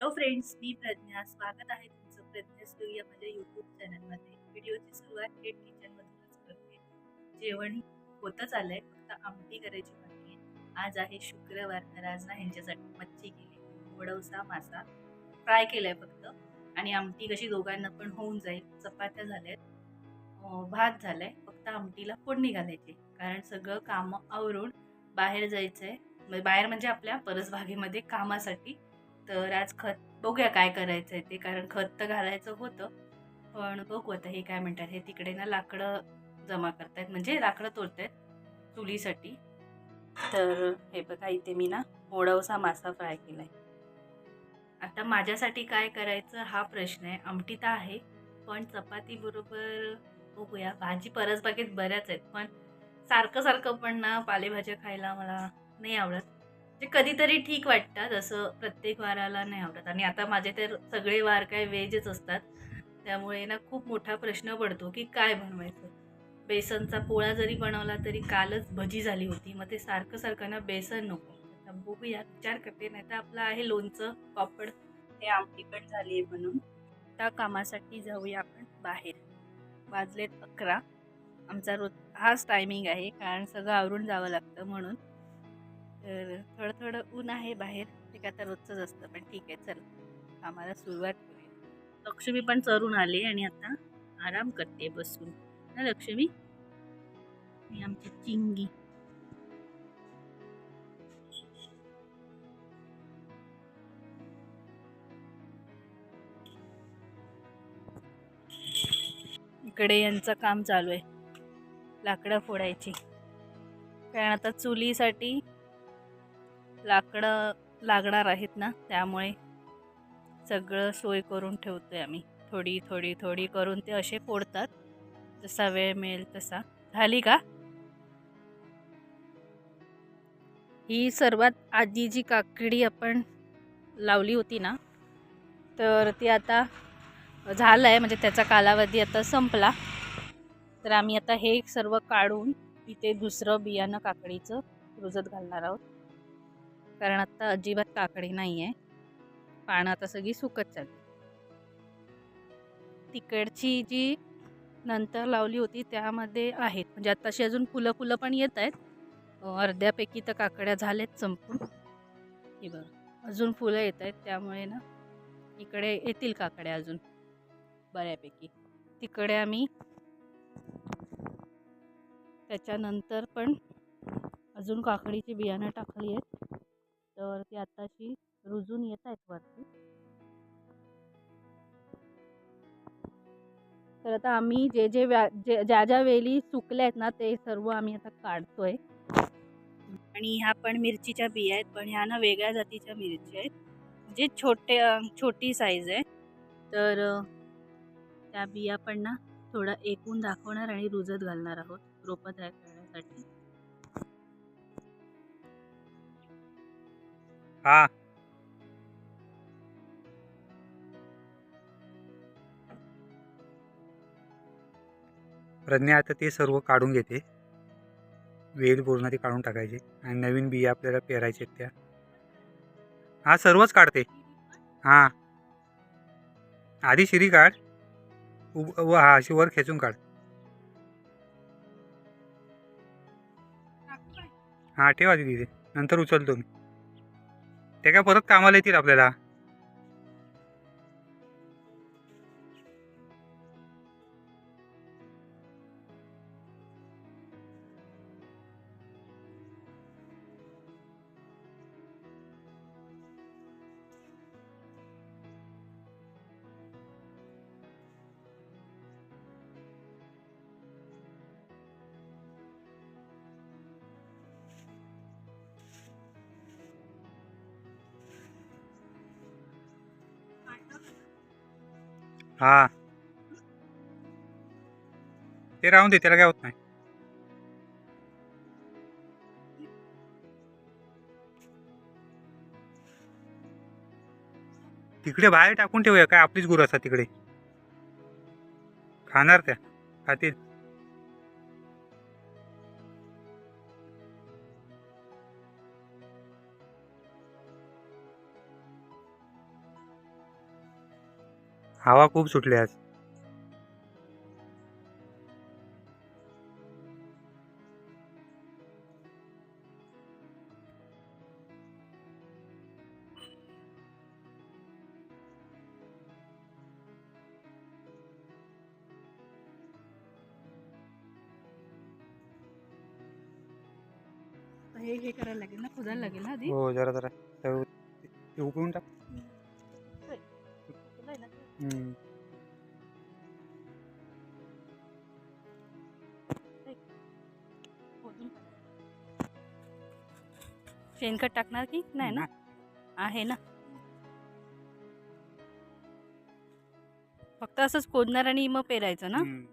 Hello friends मी प्रज्ञा. स्वागत आहे तुमचं प्रज्ञा स्टोरी माझ्या यूट्यूब चॅनलमध्ये. व्हिडिओची सुरुवात थेट किचनमधूनच करते. जेवण होतच आलंय फक्त आमटी करायची बाकी आज आहे शुक्रवार तर आज ना ह्यांच्यासाठी मच्छी केली. वडवसा मासा फ्राय केलाय फक्त. आणि आमटी कशी दोघांना पण होऊन जाईल. चपात्या झाल्यात. भात झालाय. फक्त आमटीला फोडणी घालायची कारण सगळं कामं आवरून बाहेर जायचंय. म्हणजे बाहेर म्हणजे आपल्या परसबागेमध्ये कामासाठी. तर आज खत बघूया काय करायचं आहे ते कारण खत तर घालायचं होतं. पण बघू आता हे काय म्हणतात हे तिकडे ना लाकडं जमा करतायत. म्हणजे लाकडं तोडतायत चुलीसाठी. तर हे बघा इथे मी ना मोडवसा मासा फ्राय केलाय. आता माझ्यासाठी काय करायचं हा प्रश्न आहे. आमटी तर आहे पण चपाती बरोबर बघूया. भाजी परसबागेत बऱ्याच आहेत पण सारखं सारखं पण ना पालेभाज्या खायला मला नाही आवडत. जे कधीतरी ठीक वाटतात असं प्रत्येक वाराला नाही आवडत. आणि आता माझे तर सगळे वार काय वेजच असतात. त्यामुळे ना खूप मोठा प्रश्न पडतो की काय बनवायचं? बेसनचा पोळा जरी बनवला तरी कालच भजी झाली होती. मग ते सारखं सारखं ना बेसन नको. आता बघूया विचार करते. नाही तर आपलं आहे लोणचं पापड. हे आमटी पण झाली आहे म्हणून त्या कामासाठी जाऊया आपण बाहेर. वाजलेत अकरा. आमचा रोज हाच टायमिंग आहे. कारण सगळं आवरून जावं लागतं म्हणून. तर थोडं थोडं ऊन आहे बाहेर. ते काय आता रोजचंच असतं पण ठीक आहे चल. आम्हाला सुरुवात करूया. लक्ष्मी पण चरून आली आणि आता आराम करते बसून. ना लक्ष्मी? आमची चिंगी. इकडे यांचं काम चालू आहे. लाकडं फोडायची. कारण आता चुलीसाठी लाकडं लागणार आहेत ना त्यामुळे सगळं सोय करून ठेवतो आहे आम्ही. थोडी थोडी थोडी करून ते असे फोडतात. जसा वेळ मिळेल तसा. झाली का? ही सर्वात आधी जी काकडी आपण लावली होती ना तर ती आता झालं आहे म्हणजे त्याचा कालावधी आता संपला. तर आम्ही आता हे सर्व काढून इथे दुसरं बियाणं काकडीचं रुजत घालणार आहोत. कारण आत्ता अजिबात काकडी नाही आहे पानं आता सगळी सुकत चालली. तिकडची जी नंतर लावली होती त्यामध्ये आहेत. म्हणजे आत्ताशी अजून फुलं फुलं पण येत आहेत. अर्ध्यापैकी तर काकड्या झाल्यात संपून. हे बरं अजून फुलं येत आहेत. त्यामुळे ना इकडे येतील काकड्या अजून बऱ्यापैकी. तिकडे आम्ही त्याच्यानंतर पण अजून काकडीची बियाणं टाकली आहेत. तर ती आताशी रुजून येत आहेत वरती. तर आता आम्ही जे जे व्या जे ज्या ज्या वेली सुकल्या आहेत ना ते सर्व आम्ही आता काढतोय. आणि ह्या पण मिरचीच्या बिया आहेत पण ह्या ना वेगळ्या जातीच्या मिरची आहेत. जे छोटे छोटी साईज आहे. तर त्या बिया पण ना थोडं एकूण दाखवणार आणि रुजत घालणार आहोत रोपं तयार करण्यासाठी. हा. प्रज्ञा आता ते सर्व काढून घेते. वेल पूर्ण काढून टाकायचे. आणि नवीन बिया आपल्याला पेरायचे त्या. हा सर्वच काढते. हा. आधी शिरी काढ. उब व हा अशी वर खेचून काढ. हा ठेवा ती तिथे. नंतर उचलतो मी ते काय परत कामाला येतील आपल्याला? हा. ते राहून दे त्याला काय होत नाही. तिकडे बाहेर टाकून ठेवूया काय आपलीच गुरु असतात तिकडे. खाणार त्या खातील. हवा खूप सुटली आज. हे हे करायला लागेल ना? खोदायला लागेल ना आधी? हो जरा जरा. तर उकळून टाक? हम्म. शेणखत टाकणार की? नाही ना. आहे ना. फक्त असंच खोदणार आणि मग पेरायचं ना? हम्म.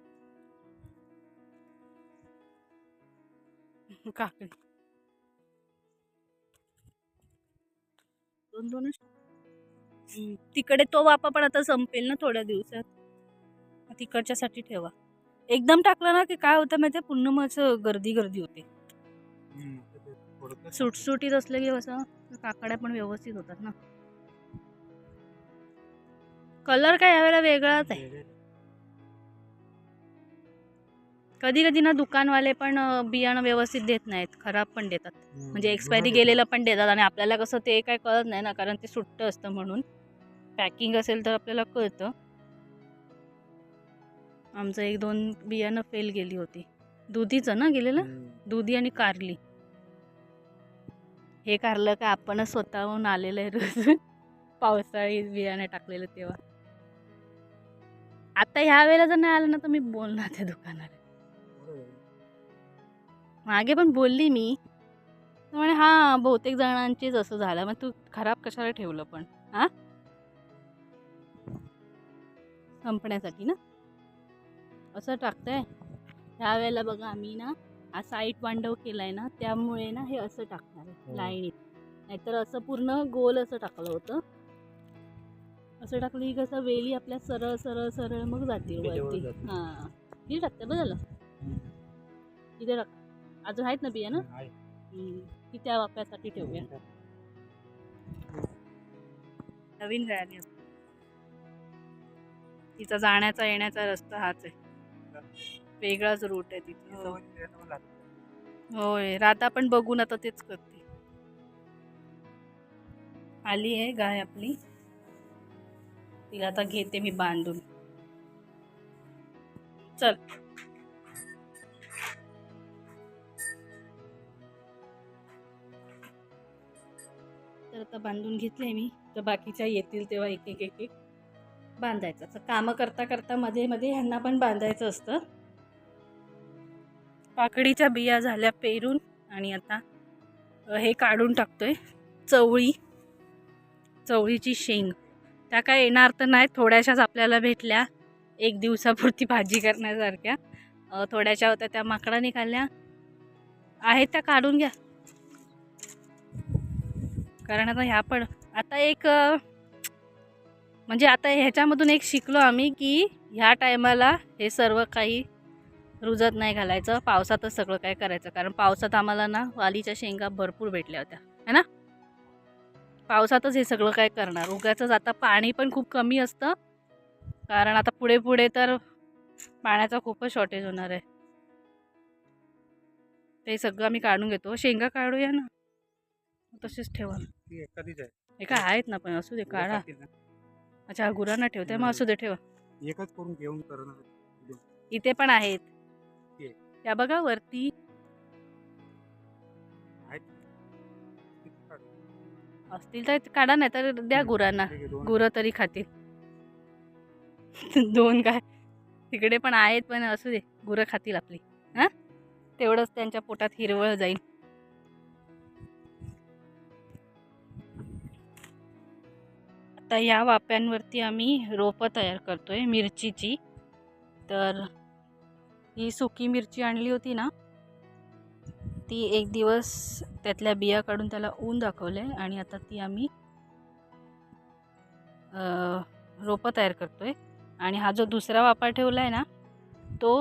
काकडी. दोन दोनच. तिकडे तो वापा पण आता संपेल ना थोड्या दिवसात. तिकडच्यासाठी ठेवा. एकदम टाकलं ना की काय होतं माहिती पूर्ण मग असं गर्दी गर्दी होते. सुटसुटीत असलं की कसं काकड्या पण व्यवस्थित होतात ना. कलर काय यावेळेला वेगळाच आहे. कधी कधी ना दुकानवाले पण बियाणं व्यवस्थित देत नाहीत. खराब पण देतात. म्हणजे एक्सपायरी गेलेलं पण देतात आणि आपल्याला कसं ते काय कळत नाही ना कारण ते सुट्ट असतं म्हणून. पॅकिंग असेल तर आपल्याला कळतं. आमचं एक दोन बियाणं फेल गेली होती. दुधीचं ना गेलेलं. दुधी आणि कारली. हे कारलं का आपणच स्वतःहून आलेलं आहे रोज? पावसाळी बियाणे टाकलेलं तेव्हा. आता ह्या वेळेला जर नाही आलं ना तर मी बोलणार त्या दुकानाला. मागे पण बोलली मी. म्हणे हा बहुतेक जणांचीच असं झालं. मग तू खराब कशाला ठेवलं पण? हा? संपण्यासाठी ना. असं टाकतंय. ह्या वेळेला बघा आम्ही ना हा साईट वांडव केलाय ना त्यामुळे ना हे असं टाकणार आहे हो. लाईनीत. नाहीतर असं पूर्ण गोल असं टाकलं होतं. असं टाकलं की कसं वेली आपल्या सरळ सरळ सरळ मग जातील त्याच्यावर वरती. हां. ही टाकते बघ झालं. इथे टाक. अजून आहेत ना बिया ना? आहे. की त्या वाप्यासाठी ठेवूया. नवीन गाडी तिचा जाण्याचा येण्याचा रस्ता हाच आहे. वेगळाच रूट आहे ही सवय त्याच्यामुळे लागते. होय राधा पण बघून आता तेच करते. आली आहे गाय आपली. तिला आता घेते मी बांधून. चल. तर आता बांधून घेतले मी. तर बाकीच्या येतील तेव्हा एक एक एक एक. बांधायचं. असं कामं करता करता मध्ये मध्ये ह्यांना पण बांधायचं असतं. काकडीच्या बिया झाल्या पेरून आणि आता हे काढून टाकतोय. चवळी चवळीची शेंग. त्या काय येणार तर नाही थोड्याशाच आपल्याला भेटल्या. एक दिवसापुरती भाजी करण्यासारख्या. थोड्याशा होत्या त्या माकडा निघाल्या. आहेत त्या काढून घ्या. कारण आता ह्या पण आता एक म्हणजे आता ह्याच्यामधून एक शिकलो आम्ही की ह्या टायमाला हे सर्व काही रुजत नाही घालायचं. पावसातच सगळं काय करायचं. कारण पावसात आम्हाला ना वालीच्या शेंगा भरपूर भेटल्या होत्या. है ना? पावसातच हे सगळं काय करणार. उगाचच आता पाणी पण खूप कमी असतं. कारण आता पुढे पुढे तर पाण्याचा खूपच शॉर्टेज होणार आहे. ते सगळं आम्ही काढून घेतो. शेंगा काढूया ना. तसेच ठेवा. हे काय आहेत ना पण असू दे काढा. अच्छा गुरांना ठेवते मग असू दे ठेवा. एकच करून घेऊन करणार इथे पण आहेत. ये. त्या बघा वरती? असतील तर काढा नाही तर द्या हम्म. गुरांना. गुरं तरी खातील. दोन काय? तिकडे पण आहेत पण असू दे गुरं खातील आपली. हां? तेवढंच त्यांच्या पोटात हिरवळ जाईल. आता या वाप्यांवरती आम्ही रोपं तयार करतो आहे मिरचीची. तर ही सुकी मिरची आणली होती ना ती एक दिवस त्यातल्या बिया काढून त्याला ऊन दाखवले आणि आता ती आम्ही रोपं तयार करतो आहे आणि हा जो दुसरा वापर ठेवला आहे ना तो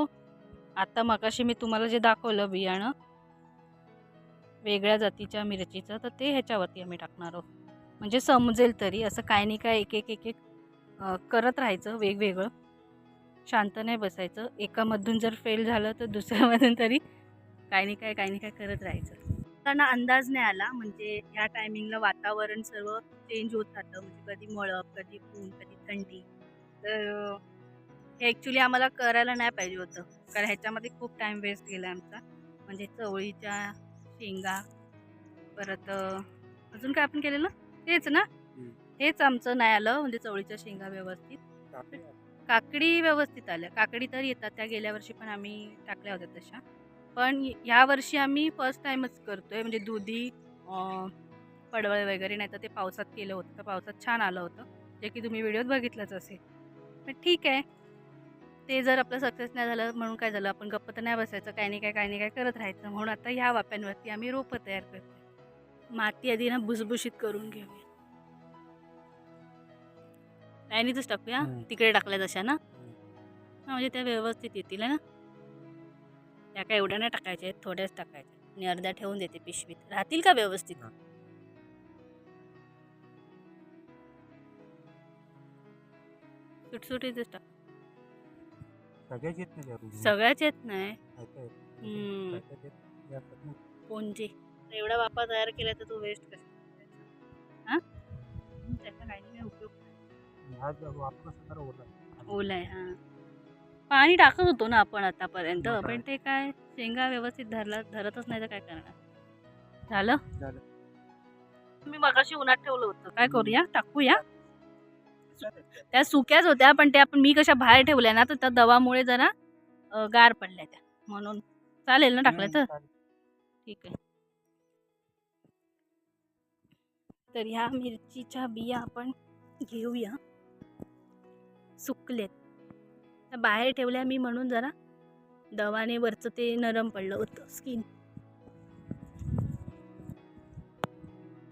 आत्ता मगाशी मी तुम्हाला जे दाखवलं बियाणं वेगळ्या जातीच्या मिरचीचं तर ते ह्याच्यावरती आम्ही टाकणार आहोत. म्हणजे समजेल तरी असं काय नाही काय एक एक एक एक करत राहायचं वेगवेगळं. शांत नाही बसायचं. एकामधून जर फेल झालं तर दुसऱ्यामधून तरी काय नाही काय काय नाही काय करत राहायचं. त्यांना अंदाज नाही आला म्हणजे ह्या टायमिंगला वातावरण सर्व चेंज होत राहतं म्हणजे कधी मळप कधी ऊन कधी थंडी. तर हे ॲक्च्युली आम्हाला करायला नाही पाहिजे होतं. कारण ह्याच्यामध्ये खूप टाईम वेस्ट गेला आमचा. म्हणजे चवळीच्या शेंगा परत अजून काय आपण केलेलं? तेच ना. हेच आमचं नाही आलं म्हणजे चवळीच्या शेंगा व्यवस्थित. काकडी व्यवस्थित आल्या. काकडी तर येतात त्या गेल्या वर्षी पण आम्ही टाकल्या होत्या तशा. पण ह्या वर्षी आम्ही फर्स्ट टाईमच करतोय म्हणजे दुधी पडवळ वगैरे नाही तर ते पावसात केलं होतं. तर पावसात छान आलं होतं. जे की तुम्ही व्हिडिओत बघितलंच असेल. पण ठीक आहे. ते जर आपलं सक्सेस नाही झालं म्हणून काय झालं? आपण गप्प तर नाही बसायचं. काही नाही काय काही नाही काय करत राहायचं. म्हणून आता ह्या वाप्यांवरती आम्ही रोपं तयार करतो माती आधी ना भुसभुशीत करून घेऊया. लाईनीतच टाकूया. तिकडे टाकल्या तशा ना? हा म्हणजे त्या व्यवस्थित येतील ना? त्या काय एवढ्या नाही टाकायच्या आहेत थोड्याच टाकायच्या आणि अर्ध्या ठेवून देते पिशवीत. राहतील का व्यवस्थित. सुटसुटीतच टाक. सगळ्याच येत नाही त्या सगळ्याच येत नाही. काय एवढा वापा तयार केला तर तो वेस्ट कसा? हा? त्याचा काही नाही उपयोग हा ओला. आहे. हा. पाणी टाकत होतो ना आपण आतापर्यंत? पण ते काय शेंगा व्यवस्थित धरला धरतच नाही तर काय करणार? झालं. मी मगाशी उन्हात ठेवलं होतं. काय करूया? टाकूया. त्या सुक्याच होत्या पण त्या आपण मी कशा बाहेर ठेवल्या ना तर त्या दवामुळे जरा गार पडल्या त्या. म्हणून चालेल ना टाकल्या तर. ठीक आहे. तर ह्या मिरचीच्या बिया आपण घेऊया. सुकलेत. त्या बाहेर ठेवल्या मी म्हणून जरा दवाने वरचं ते नरम पडलं होतं स्किन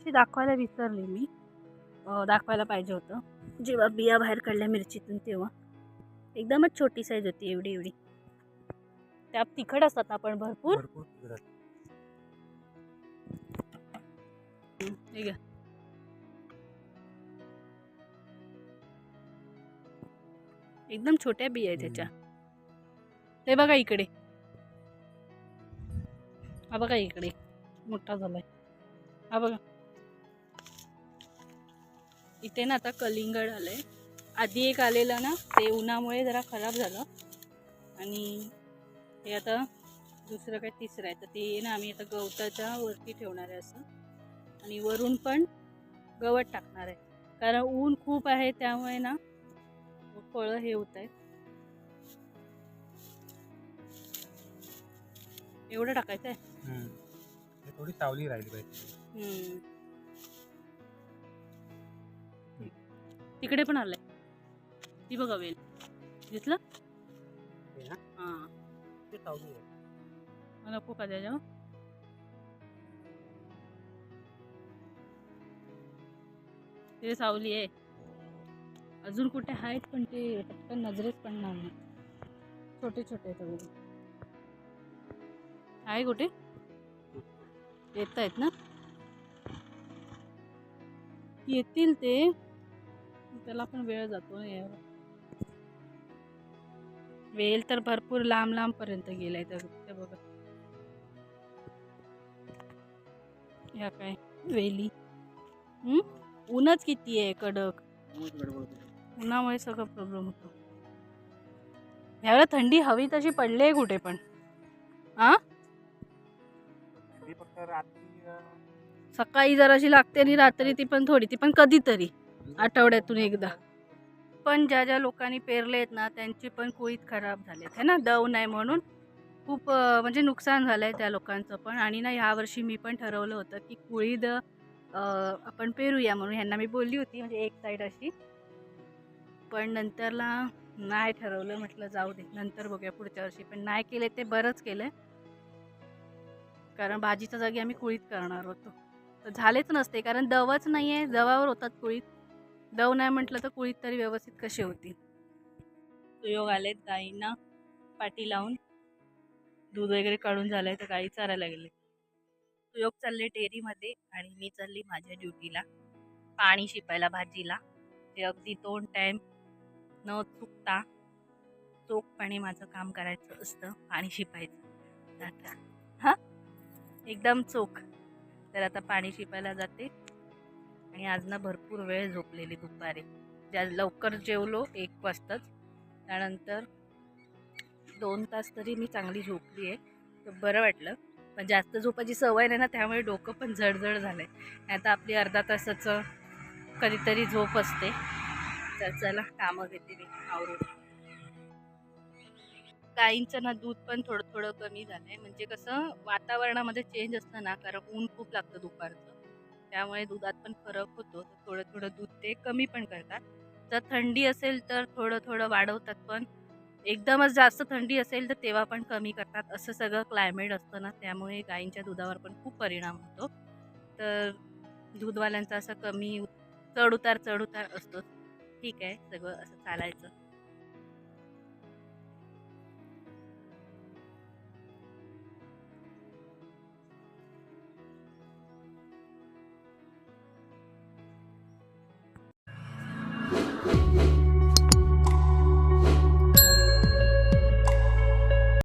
दाखवायला विसरले मी. दाखवायला पाहिजे होतं. जेव्हा बिया बाहेर काढल्या मिरचीतून तेव्हा. एकदमच छोटी साईज होती एवढी एवढी. त्या तिखट असतात ना पण भरपूर. भरपूर तिखट एकदम छोट्या बिया आहे त्याच्या ते बघा इकडे. हा बघा इकडे. मोठा झालाय. हा बघा. इथे ना आता कलिंगड आलंय. आधी एक आलेलं ना ते उन्हामुळे जरा खराब झालं. आणि हे आता दुसरं काय तिसरं आहे. तर ते ना आम्ही आता गवताच्या वरती ठेवणार आहे असं. आणि वरून पण गवत टाकणार आहे. कारण ऊन खूप आहे त्यामुळे ना फळं हे होत आहे एवढं टाकायचं आहे? थोडी सावली राहिली पाहिजे. तिकडे पण आलंय. ती बघा वेल. दिसलं हे ना? हां. ते सावली आहे. मला खूप का त्याच्यावर ते सावली आहे. अजून कुठे आहेत पण ते पटकन नजरेत पण नाही. छोटे छोटे आहेत वगैरे आहे कुठे? येत आहेत ना? येतील ते. त्याला पण वेळ जातो ना वेल तर भरपूर लांब लांब पर्यंत गेलाय तर ते बघा. ह्या काय? वेली. हम्म? ऊनच किती आहे कडक. उन्हामुळे सगळं प्रॉब्लेम होतो. यावेळेला थंडी हवी तशी पडली आहे कुठे पण. अं, सकाळी जराशी लागते आणि रात्री ती पण थोडी ती पण कधीतरी आठवड्यातून एकदा. पण ज्या ज्या लोकांनी पेरले आहेत ना त्यांची पण कुळीत खराब झालेत है ना? दव नाही म्हणून. खूप म्हणजे नुकसान झालं आहे त्या लोकांचं पण. आणि ना ह्या वर्षी मी पण ठरवलं होतं की कुळीद आपण पेरूया म्हणून. ह्यांना मी बोलली होती म्हणजे एक साईड अशी. पण नंतरला नाही ठरवलं म्हटलं जाऊ दे नंतर बघूया पुढच्या वर्षी. पण नाही केले ते बरंच केलं कारण भाजीच्या जागी आम्ही कुळीत करणार होतो. तर झालेच नसते कारण दवच नाही आहे दवावर होतात कुळीत. दव नाही म्हटलं तर कुळीत तरी व्यवस्थित कसे होतील? सुयोग आलेत गाईंना पाठी लावून. दूध वगैरे काढून झालंय तर गाई चारायला गेले. सुयोग चालले डेअरीमध्ये आणि मी चालली माझ्या ड्युटीला. पाणी शिपायला भाजीला. ते अगदी दोन टाईम न चुकता चोखपणे माझं काम करायचं असतं पाणी शिपायचं. आता हां? एकदम चोख. तर आता पाणी शिपायला जाते. आणि आज ना भरपूर वेळ झोपलेली दुपारी. ज्या लवकर जेवलो एक वाजताच. त्यानंतर दोन तास तरी मी चांगली झोपली आहे. तर बरं वाटलं. पण जास्त झोपाची सवय नाही ना त्यामुळे डोकं पण जडजड झालं आहे आता आपली अर्धा तासाचं कधीतरी झोप असते. तर चला कामं घेते मी आवरून. गाईंचं ना दूध पण थोडं थोडं कमी झालंय. म्हणजे कसं वातावरणामध्ये चेंज असतं ना कारण ऊन खूप लागतं दुपारचं. त्यामुळे दुधात पण फरक होतो. तर थोडं थोडं दूध ते कमी पण करतात. जर थंडी असेल तर थोडं थोडं वाढवतात पण. एकदमच जास्त थंडी असेल तर तेव्हा पण कमी करतात. असं सगळं क्लायमेट असतं ना त्यामुळे गाईंच्या दुधावर पण खूप परिणाम होतो. तर दूधवाल्यांचा असं कमी चढ उतार चढ उतार असतो ठीक आहे सगळं असं चालायचं.